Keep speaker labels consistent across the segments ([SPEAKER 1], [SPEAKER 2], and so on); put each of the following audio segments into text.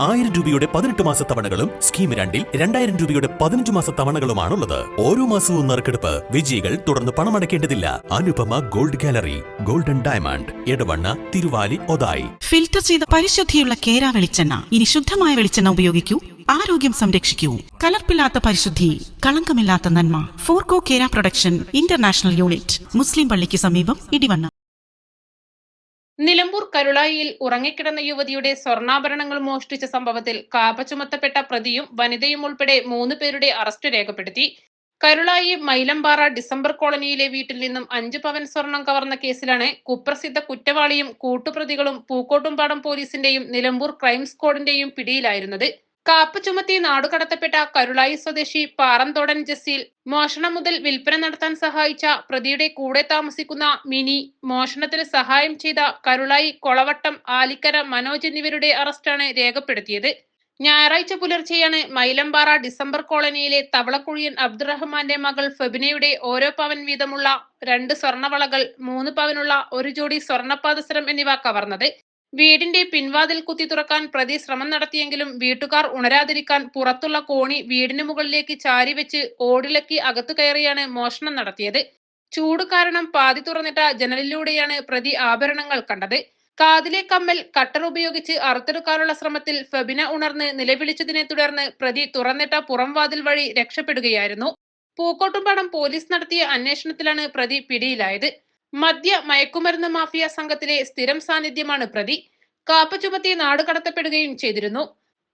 [SPEAKER 1] ആയിരം രൂപയുടെ പതിനെട്ട് മാസ തവണകളും സ്കീം രണ്ടിൽ രണ്ടായിരം രൂപയുടെ പതിനഞ്ച് മാസ തവണകളുമാണുള്ളത്. ഓരോ മാസവും നറുക്കെടുപ്പ് വിജയികൾ തുടർന്ന് പണമടയ്ക്കേണ്ടതില്ല. Anupama gold gallery golden diamond Edavanna Thiruvali Othayi.
[SPEAKER 2] Filter ചെയ്ത പരിശുദ്ധിയുള്ള കേര വെളിച്ചെണ്ണ. ഇനി ശുദ്ധമായ വെളിച്ചെണ്ണ ഉപയോഗിക്കൂ. ആരോഗ്യം സംരക്ഷിക്കൂ. കലർപ്പില്ലാത്ത പരിശുദ്ധി കളങ്കമില്ലാത്ത നന്മ. ഫോർകോ കേര പ്രൊഡക്ഷൻ ഇന്റർനാഷണൽ യൂണിറ്റ് മുസ്ലിം പള്ളിക്ക് സമീപം ഇടിവണ്ണ.
[SPEAKER 3] നിലമ്പൂർ കരുളായിയിൽ ഉറങ്ങിക്കിടന്ന യുവതിയുടെ സ്വർണാഭരണങ്ങൾ മോഷ്ടിച്ച സംഭവത്തിൽ കാപ്പ ചുമത്തപ്പെട്ട പ്രതിയും വനിതയും ഉൾപ്പെടെ മൂന്ന് പേരുടെ അറസ്റ്റ് രേഖപ്പെടുത്തി. കരുളായി മൈലമ്പാറ ഡിസംബർ കോളനിയിലെ വീട്ടിൽ നിന്നും അഞ്ച് പവൻ സ്വർണം കവർന്ന കേസിലാണ് കുപ്രസിദ്ധ കുറ്റവാളിയും കൂട്ടുപ്രതികളും പൂക്കോട്ടുംപാടം പോലീസിന്റെയും നിലമ്പൂർ ക്രൈം സ്ക്വാഡിന്റെയും പിടിയിലായിരുന്നത്. കാപ്പ് ചുമത്തി നാടുകടത്തപ്പെട്ട കരുളായി സ്വദേശി പാറന്തോടൻ ജസീൽ മോഷണം മുതൽ വിൽപ്പന നടത്താൻ സഹായിച്ച പ്രതിയുടെ കൂടെ താമസിക്കുന്ന മിനി മോഷണത്തിന് സഹായം ചെയ്ത കരുളായി കൊളവട്ടം ആലിക്കര മനോജ് എന്നിവരുടെ അറസ്റ്റാണ് രേഖപ്പെടുത്തിയത്. ഞായറാഴ്ച പുലർച്ചെയാണ് മൈലമ്പാറ ഡിസംബർ കോളനിയിലെ തവളക്കുഴിയൻ അബ്ദുറഹ്മാന്റെ മകൾ ഫെബിനയുടെ ഓരോ പവൻ വീതമുള്ള രണ്ട് സ്വർണവളകൾ മൂന്ന് പവനുള്ള ഒരു ജോഡി സ്വർണപാദസരം എന്നിവ കവർന്നത്. വീടിന്റെ പിൻവാതിൽ കുത്തി തുറക്കാൻ പ്രതി ശ്രമം നടത്തിയെങ്കിലും വീട്ടുകാർ ഉണരാതിരിക്കാൻ പുറത്തുള്ള കോണി വീടിന് മുകളിലേക്ക് ചാരി വെച്ച് ഓടിലക്കി അകത്തു കയറിയാണ് മോഷണം നടത്തിയത്. ചൂട് കാരണം പാതി തുറന്നിട്ട ജനലിലൂടെയാണ് പ്രതി ആഭരണങ്ങൾ കണ്ടത്. കാതിലെ കമ്മൽ കട്ടർ ഉപയോഗിച്ച് അറുത്തെടുക്കാനുള്ള ശ്രമത്തിൽ ഫെബിന ഉണർന്ന് നിലവിളിച്ചതിനെ തുടർന്ന് പ്രതി തുറന്നിട്ട പുറംവാതിൽ വഴി രക്ഷപ്പെടുകയായിരുന്നു. പൂക്കോട്ടുംപാടം പോലീസ് നടത്തിയ അന്വേഷണത്തിലാണ് പ്രതി പിടിയിലായത്. മദ്യ മയക്കുമരുന്ന് മാഫിയ സംഘത്തിലെ സ്ഥിരം സാന്നിധ്യമാണ് പ്രതി. കാപ്പ ചുമത്തി നാടുകടത്തപ്പെടുകയും ചെയ്തിരുന്നു.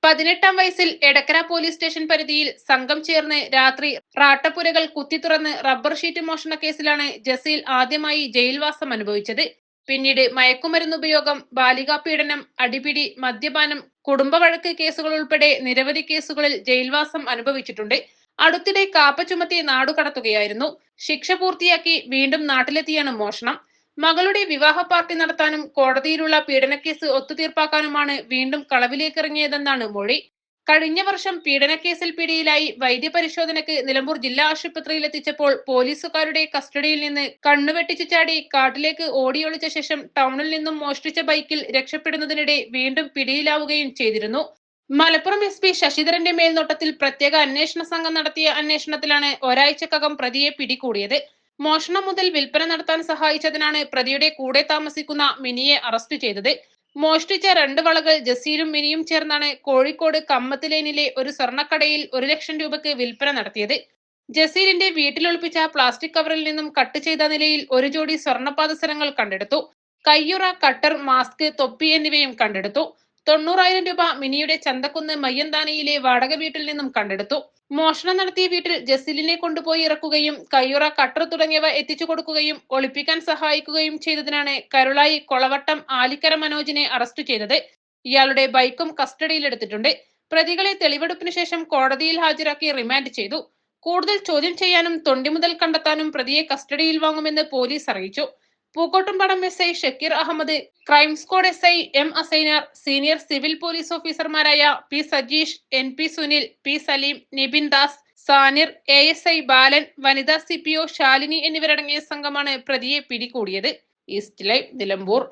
[SPEAKER 3] പതിനെട്ടാം വയസ്സിൽ എടക്കര പോലീസ് സ്റ്റേഷൻ പരിധിയിൽ സംഘം ചേർന്ന് രാത്രി റാട്ടപ്പുരകൾ കുത്തിത്തുറന്ന് റബ്ബർ ഷീറ്റ് മോഷണ കേസിലാണ് ജസീൽ ആദ്യമായി ജയിൽവാസം അനുഭവിച്ചത്. പിന്നീട് മയക്കുമരുന്ന് ഉപയോഗം ബാലികാ പീഡനം അടിപിടി മദ്യപാനം കുടുംബവഴക്ക് കേസുകൾ ഉൾപ്പെടെ നിരവധി കേസുകളിൽ ജയിൽവാസം അനുഭവിച്ചിട്ടുണ്ട്. അടുത്തിടെ കാപ്പ ചുമത്തി നാടുകടത്തുകയായിരുന്നു ശിക്ഷ പൂർത്തിയാക്കി വീണ്ടും നാട്ടിലെത്തിയാണ് മോഷണം. മകളുടെ വിവാഹ പാർട്ടി നടത്താനും കോടതിയിലുള്ള പീഡനക്കേസ് ഒത്തുതീർപ്പാക്കാനുമാണ് വീണ്ടും കളവിലേക്കിറങ്ങിയതെന്നാണ് മൊഴി. കഴിഞ്ഞ വർഷം പീഡനക്കേസിൽ പിടിയിലായി വൈദ്യപരിശോധനയ്ക്ക് നിലമ്പൂർ ജില്ലാ ആശുപത്രിയിൽ എത്തിച്ചപ്പോൾ പോലീസുകാരുടെ കസ്റ്റഡിയിൽ നിന്ന് കണ്ണുവെട്ടിച്ചു ചാടി കാട്ടിലേക്ക് ഓടിയൊളിച്ച ശേഷം ടൗണിൽ നിന്നും മോഷ്ടിച്ച ബൈക്കിൽ രക്ഷപ്പെടുന്നതിനിടെ വീണ്ടും പിടിയിലാവുകയും ചെയ്തിരുന്നു. മലപ്പുറം എസ് പി ശശിധരന്റെ മേൽനോട്ടത്തിൽ പ്രത്യേക അന്വേഷണ സംഘം നടത്തിയ അന്വേഷണത്തിലാണ് ഒരാഴ്ചക്കകം പ്രതിയെ പിടികൂടിയത്. മോഷണം മുതൽ വിൽപ്പന നടത്താൻ സഹായിച്ചതിനാണ് പ്രതിയുടെ കൂടെ താമസിക്കുന്ന മിനിയെ അറസ്റ്റ് ചെയ്തത്. മോഷ്ടിച്ച രണ്ട് വളകൾ ജസീലും മിനിയും ചേർന്നാണ് കോഴിക്കോട് കമ്മത്തിലേനിലെ ഒരു സ്വർണക്കടയിൽ ഒരു ലക്ഷം രൂപയ്ക്ക് വിൽപ്പന നടത്തിയത്. ജസീലിന്റെ വീട്ടിലൊളിപ്പിച്ച പ്ലാസ്റ്റിക് കവറിൽ നിന്നും കട്ട് ചെയ്ത നിലയിൽ ഒരു ജോഡി സ്വർണപാദസരങ്ങൾ കണ്ടെടുത്തു. കയ്യുറ കട്ടർ മാസ്ക് തൊപ്പി എന്നിവയും കണ്ടെടുത്തു. തൊണ്ണൂറായിരം രൂപ മിനിയുടെ ചന്തക്കുന്ന് മയ്യന്താനയിലെ വാടക വീട്ടിൽ നിന്നും കണ്ടെടുത്തു. മോഷണം നടത്തിയ വീട്ടിൽ ജസീലിനെ കൊണ്ടുപോയി ഇറക്കുകയും കയ്യുറ കട്ടർ തുടങ്ങിയവ എത്തിച്ചു കൊടുക്കുകയും ഒളിപ്പിക്കാൻ സഹായിക്കുകയും ചെയ്തതിനാണ് കരുളായി കൊളവട്ടം ആലിക്കര മനോജിനെ അറസ്റ്റ് ചെയ്തത്. ഇയാളുടെ ബൈക്കും കസ്റ്റഡിയിലെടുത്തിട്ടുണ്ട് പ്രതികളെ തെളിവെടുപ്പിന് ശേഷം കോടതിയിൽ ഹാജരാക്കി റിമാൻഡ് ചെയ്തു. കൂടുതൽ ചോദ്യം ചെയ്യാനും തൊണ്ടി മുതൽ കണ്ടെത്താനും പ്രതിയെ കസ്റ്റഡിയിൽ വാങ്ങുമെന്ന് പോലീസ് അറിയിച്ചു. Pookkottumpadam S I Shakeer Ahammed crime squad S I M Asainar senior civil police ഓഫീസർമാരായ P Sajeesh N P Sunil P Saleem Nibin Das Sanir A S I Balan വനിതാ സി പി ഒ ശാലിനി എന്നിവരടങ്ങിയ സംഘമാണ് പ്രതിയെ പിടികൂടിയത് East Live Nilambur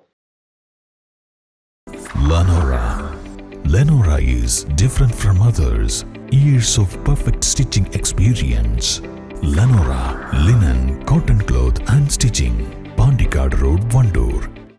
[SPEAKER 4] Lenora. Is different from others. Years of perfect stitching experience. Lenora linen, cotton cloth and stitching. Pandikad Road, Vandoor.